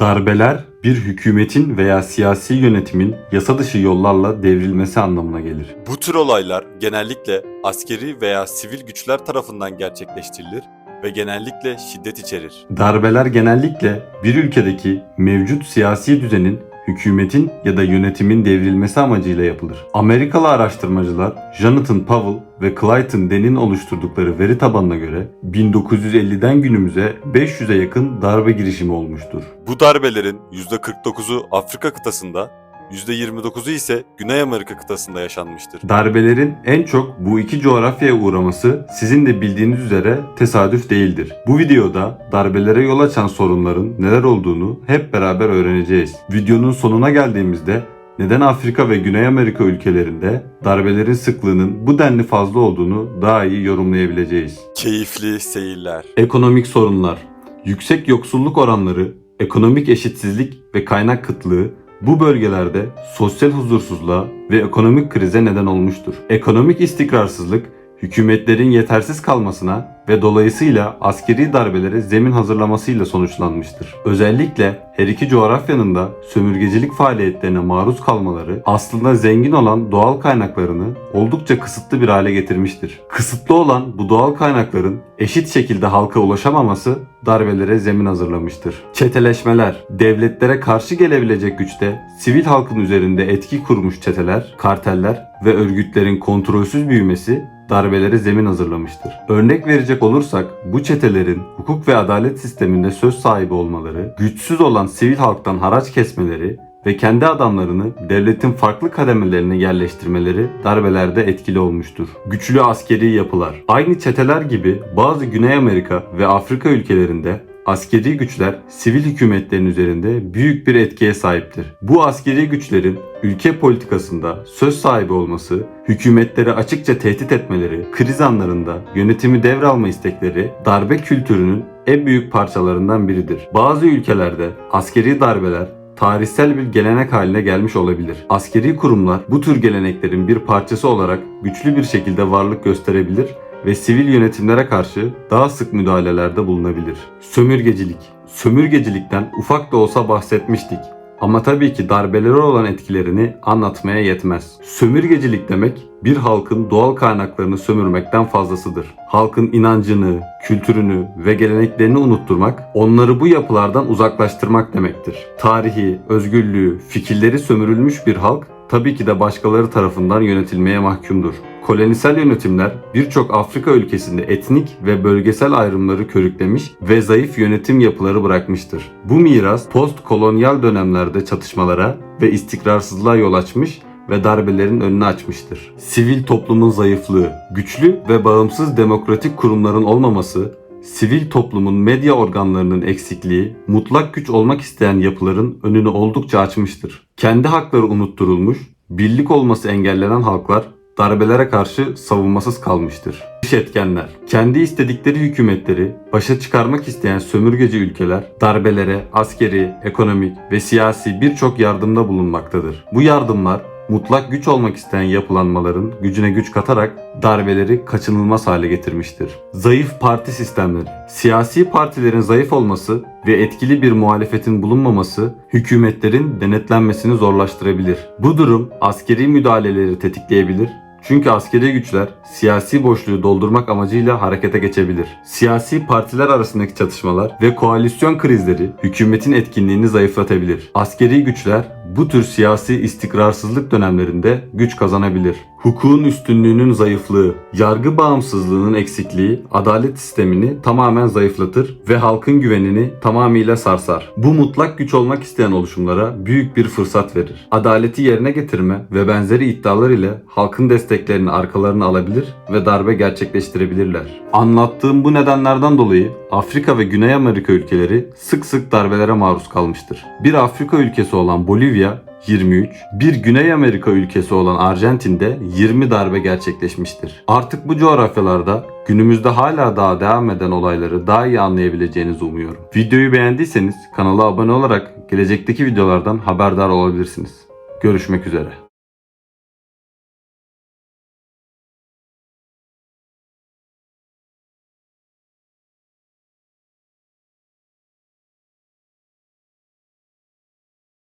Darbeler bir hükümetin veya siyasi yönetimin yasa dışı yollarla devrilmesi anlamına gelir. Bu tür olaylar genellikle askeri veya sivil güçler tarafından gerçekleştirilir ve genellikle şiddet içerir. Darbeler genellikle bir ülkedeki mevcut siyasi düzenin hükümetin ya da yönetimin devrilmesi amacıyla yapılır. Amerikalı araştırmacılar Jonathan Powell ve Clayton Denn'in oluşturdukları veri tabanına göre 1950'den günümüze 500'e yakın darbe girişimi olmuştur. Bu darbelerin %49'u Afrika kıtasında, %29'u ise Güney Amerika kıtasında yaşanmıştır. Darbelerin en çok bu iki coğrafyaya uğraması sizin de bildiğiniz üzere tesadüf değildir. Bu videoda darbelere yol açan sorunların neler olduğunu hep beraber öğreneceğiz. Videonun sonuna geldiğimizde neden Afrika ve Güney Amerika ülkelerinde darbelerin sıklığının bu denli fazla olduğunu daha iyi yorumlayabileceğiz. Keyifli seyirler. Ekonomik sorunlar, yüksek yoksulluk oranları, ekonomik eşitsizlik ve kaynak kıtlığı bu bölgelerde sosyal huzursuzluğa ve ekonomik krize neden olmuştur. Ekonomik istikrarsızlık hükümetlerin yetersiz kalmasına ve dolayısıyla askeri darbelere zemin hazırlamasıyla sonuçlanmıştır. Özellikle her iki coğrafyanın da sömürgecilik faaliyetlerine maruz kalmaları aslında zengin olan doğal kaynaklarını oldukça kısıtlı bir hale getirmiştir. Kısıtlı olan bu doğal kaynakların eşit şekilde halka ulaşamaması darbelere zemin hazırlamıştır. Çeteleşmeler, devletlere karşı gelebilecek güçte sivil halkın üzerinde etki kurmuş çeteler, karteller ve örgütlerin kontrolsüz büyümesi darbelere zemin hazırlamıştır. Örnek verecek olursak bu çetelerin hukuk ve adalet sisteminde söz sahibi olmaları, güçsüz olan sivil halktan haraç kesmeleri ve kendi adamlarını devletin farklı kademelerine yerleştirmeleri darbelerde etkili olmuştur. Güçlü askeri yapılar. Aynı çeteler gibi bazı Güney Amerika ve Afrika ülkelerinde askeri güçler sivil hükümetlerin üzerinde büyük bir etkiye sahiptir. Bu askeri güçlerin ülke politikasında söz sahibi olması, hükümetleri açıkça tehdit etmeleri, kriz anlarında yönetimi devralma istekleri darbe kültürünün en büyük parçalarından biridir. Bazı ülkelerde askeri darbeler tarihsel bir gelenek haline gelmiş olabilir. Askeri kurumlar bu tür geleneklerin bir parçası olarak güçlü bir şekilde varlık gösterebilir ve sivil yönetimlere karşı daha sık müdahalelerde bulunabilir. Sömürgecilik. Sömürgecilikten ufak da olsa bahsetmiştik. Ama tabii ki darbelere olan etkilerini anlatmaya yetmez. Sömürgecilik demek bir halkın doğal kaynaklarını sömürmekten fazlasıdır. Halkın inancını, kültürünü ve geleneklerini unutturmak, onları bu yapılardan uzaklaştırmak demektir. Tarihi, özgürlüğü, fikirleri sömürülmüş bir halk tabii ki de başkaları tarafından yönetilmeye mahkumdur. Kolonisal yönetimler birçok Afrika ülkesinde etnik ve bölgesel ayrımları körüklemiş ve zayıf yönetim yapıları bırakmıştır. Bu miras post-kolonyal dönemlerde çatışmalara ve istikrarsızlığa yol açmış ve darbelerin önünü açmıştır. Sivil toplumun zayıflığı, güçlü ve bağımsız demokratik kurumların olmaması, sivil toplumun medya organlarının eksikliği, mutlak güç olmak isteyen yapıların önünü oldukça açmıştır. Kendi hakları unutturulmuş, birlik olması engellenen halklar darbelere karşı savunmasız kalmıştır. Dış etkenler, kendi istedikleri hükümetleri başa çıkarmak isteyen sömürgeci ülkeler darbelere askeri, ekonomik ve siyasi birçok yardımda bulunmaktadır. Bu yardımlar mutlak güç olmak isteyen yapılanmaların gücüne güç katarak darbeleri kaçınılmaz hale getirmiştir. Zayıf parti sistemleri. Siyasi partilerin zayıf olması ve etkili bir muhalefetin bulunmaması hükümetlerin denetlenmesini zorlaştırabilir. Bu durum askeri müdahaleleri tetikleyebilir çünkü askeri güçler siyasi boşluğu doldurmak amacıyla harekete geçebilir. Siyasi partiler arasındaki çatışmalar ve koalisyon krizleri hükümetin etkinliğini zayıflatabilir. Askeri güçler bu tür siyasi istikrarsızlık dönemlerinde güç kazanabilir. Hukukun üstünlüğünün zayıflığı, yargı bağımsızlığının eksikliği adalet sistemini tamamen zayıflatır ve halkın güvenini tamamıyla sarsar. Bu mutlak güç olmak isteyen oluşumlara büyük bir fırsat verir. Adaleti yerine getirme ve benzeri iddialar ile halkın desteklerini arkalarına alabilir ve darbe gerçekleştirebilirler. Anlattığım bu nedenlerden dolayı Afrika ve Güney Amerika ülkeleri sık sık darbelere maruz kalmıştır. Bir Afrika ülkesi olan Bolivya 23, bir Güney Amerika ülkesi olan Arjantin'de 20 darbe gerçekleşmiştir. Artık bu coğrafyalarda günümüzde hala daha devam eden olayları daha iyi anlayabileceğinizi umuyorum. Videoyu beğendiyseniz kanala abone olarak gelecekteki videolardan haberdar olabilirsiniz. Görüşmek üzere.